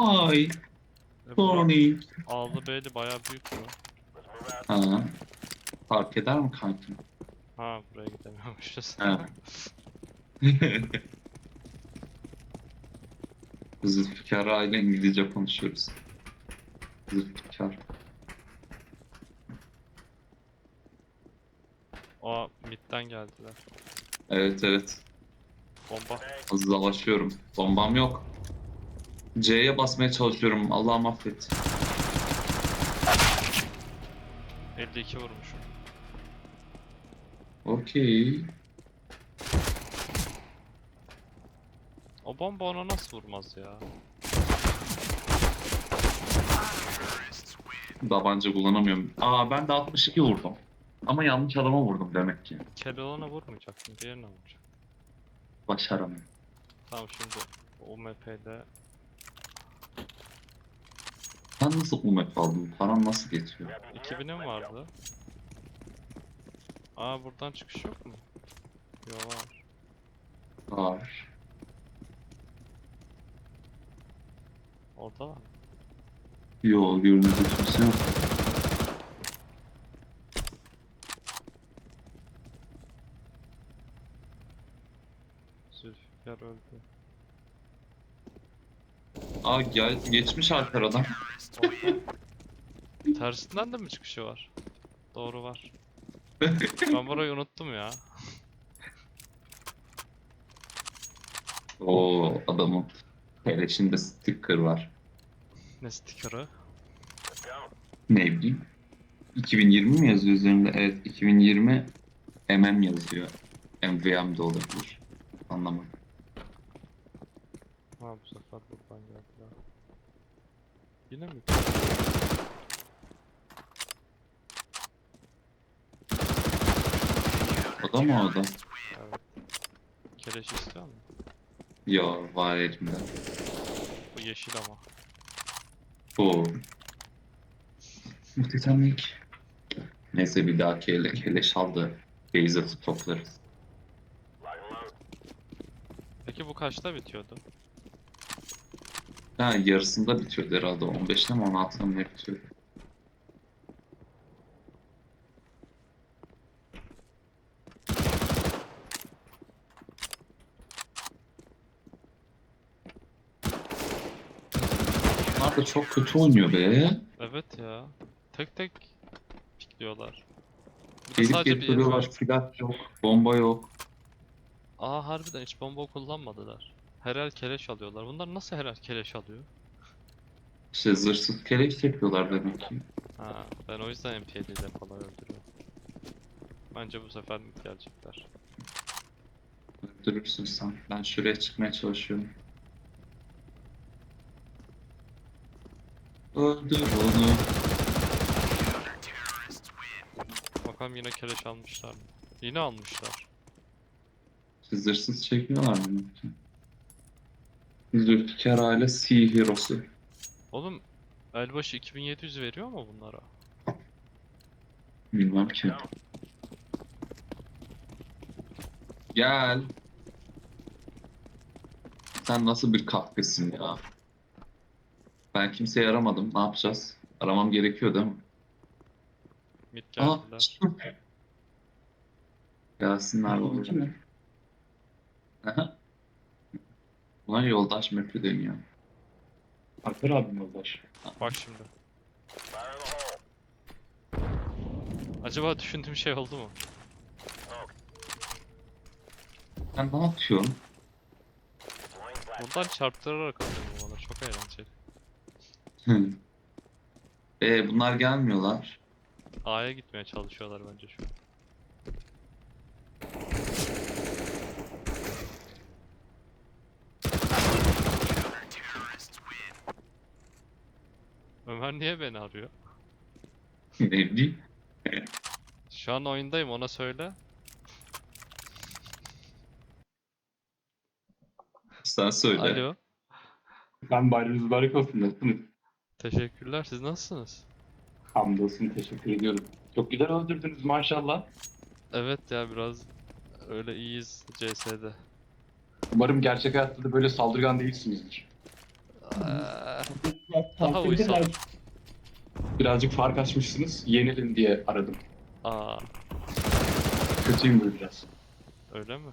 Ay, E, Tony. Aldı B'li bayağı büyük bu. Ha. Fark eder mi kankim? Ha buraya gidemiyormuşuz. Ha. Zülfikar aile İngilizce konuşuyoruz. Zülfikar. O midden geldiler. Evet evet. Bomba. Hızlılaşıyorum. Bombam yok. C'ye basmaya çalışıyorum. Allah'ım affet. 52 vurmuşum. Okey. O bomba ona nasıl vurmaz ya? Tabanca kullanamıyorum. Aa ben de 62 vurdum. Ama yanlış adama vurdum demek ki. Keloğlan'a vurmayacaktım. Diğerine vuracak. Başaramıyorum. Tamam şimdi UMP'de Sen nasıl UMP aldın? Paran nasıl geçiyor? 2000'im vardı. Aa buradan çıkış yok mu? Yo var. Var. Orada var. Yo görünürde kimse yok. Zülfikar öldü. Aa gel, geçmiş arkadan. Tersinden de mi çıkışı var? Doğru var. Ben burayı unuttum ya. Oo adamın keleşinde sticker var. Ne sticker'ı? Ne bileyim. 2020 mi yazıyor üzerinde? Evet 2020 MM yazıyor. MVM de olabilir. Anlamadım. Ha bu sefer buradan geldiler. Yine mi? O da mı o da? Evet. Keleş istiyor mu? Yo var elimde. Bu yeşil ama. Oo. Muhteşemlik. Neyse bir dahaki ele keleş aldı. Beyza stoklarız. Peki bu kaçta bitiyordu? Ha yarısında bitiyordu herhalde. 15'te mi 16'da mı ne bitiyordu? Bunlar da çok kötü oynuyor be. Evet ya. Tek tek pikliyorlar. Bir de Gelip sadece gelip bir duruyorlar. var. Silah yok. Bomba yok. Aa harbiden hiç bomba kullanmadılar. Herhal keleş alıyorlar. Bunlar nasıl herhal keleş alıyor? İşte zırhsız keleş çekiyorlar demek ki. Ha, ben o yüzden MP7 ile falan öldürüyorum. Bence bu sefer gelecekler. Öldürürsün sen. Ben şuraya çıkmaya çalışıyorum. Öldür onu. Bakalım yine keleş almışlar mı? Yine almışlar. Çekiyorlar demek ki. Zülfikar aile Sea Hero'su. Oğlum elbaşı 2700 veriyor mu bunlara? Bilmem ki. Gel. Sen nasıl bir kahpesin ya? Ben kimseye aramadım. Ne yapacağız? Aramam gerekiyor değil mi? Mid Aa, geldiler. Gelsinler babacığım. Aha. Buna yoldaş map'i deniyor. Alper abim yoldaş. Bak şimdi. Acaba düşündüğüm şey oldu mu? Sen ne yapıyorsun? Bundan çarptırarak alıyorum bana çok eğlenceli. Hı. Ee, bunlar gelmiyorlar. A'ya gitmeye çalışıyorlar bence şu an. Ömer niye beni arıyor? ne bileyim. Şu an oyundayım ona söyle. Sen söyle. Alo. Ben bayramınız mübarek olsun. Nasılsınız? Teşekkürler. Siz nasılsınız? Hamdolsun teşekkür ediyorum. Çok güzel öldürdünüz maşallah. Evet ya biraz öyle iyiyiz CS'de. Umarım gerçek hayatta da böyle saldırgan değilsinizdir. Daha uysal. Birazcık fark açmışsınız. Yenilin diye aradım. Aa, Kötüyüm bu biraz. öyle mi?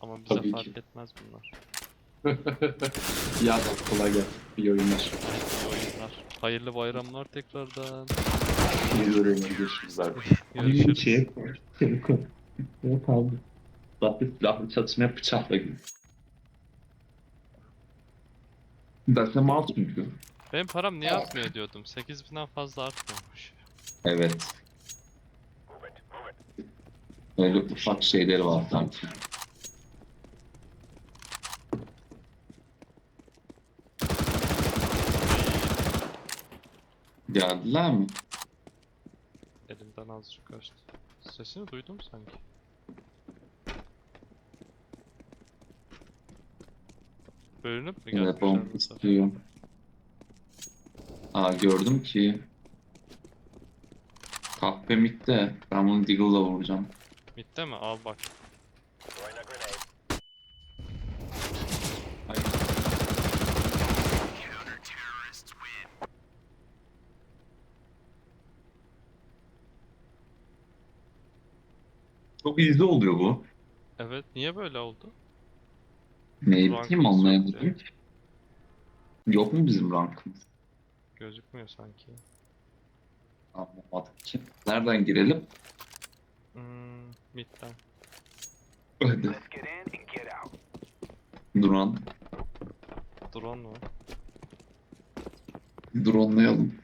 Ama bize Tabii fark ki. etmez bunlar. ya da kolay gelsin. İyi oyunlar. İyi oyunlar. Hayırlı bayramlar tekrardan. İyi oyunlar. Görüşürüz abi. Görüşürüz. Şeye kaldı. Zaten silahlı çatışmaya bıçakla gibi. Derse mouse çünkü. Benim param niye artmıyor diyordum. 8000'den fazla artmıyormuş. Evet. Böyle ufak şeyleri var sanki. Geldiler mi? Elimden azıcık kaçtı. Sesini duydum sanki. Bölünüp mü gelmişler bu sefer? istiyor. Aa gördüm ki. Kahpe mitte. Ben bunu Deagle'la vuracağım. Mitte mi? Al bak. Çok izli oluyor bu. Evet niye böyle oldu? Ne bileyim Rankımız yok anlayamadım. Yok mu bizim rankımız? Gözükmüyor sanki. Anlamadım ki. Nereden girelim? Hmm, midden. Hadi. Duran. Drone mu? Dronelayalım.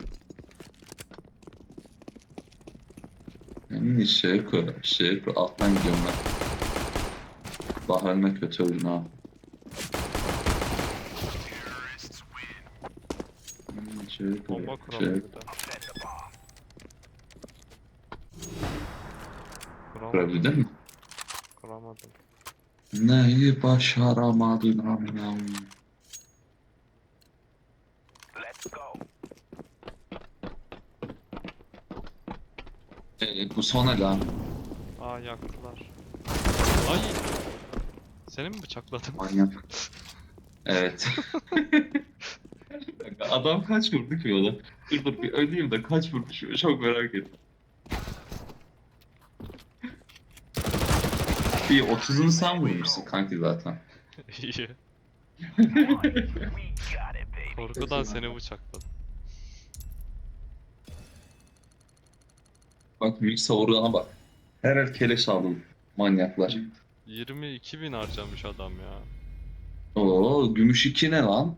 Yani şey koy, şey koy. Alttan gidiyorum ben. Daha ölme kötü oyun ha. Koy, Bomba şey kuralım bir de. Kuramadım. Kurabildin mi? Kuramadım. Neyi başaramadın amına? Ee, bu son el ha. Aa yaktılar. Ay! Seni mi bıçakladım? Manyak. Evet. Adam kaç vurdu ki ona? Dur dur bir öleyim de kaç vurmuş çok merak ettim. Bir 30'unu sen vurmuşsun kanki zaten. İyi. Korkudan seni abi. bıçakladım. Bak büyük savuruna bak. Her el keleş aldım. Manyaklar. 22 bin harcamış adam ya. Oo gümüş 2 ne lan?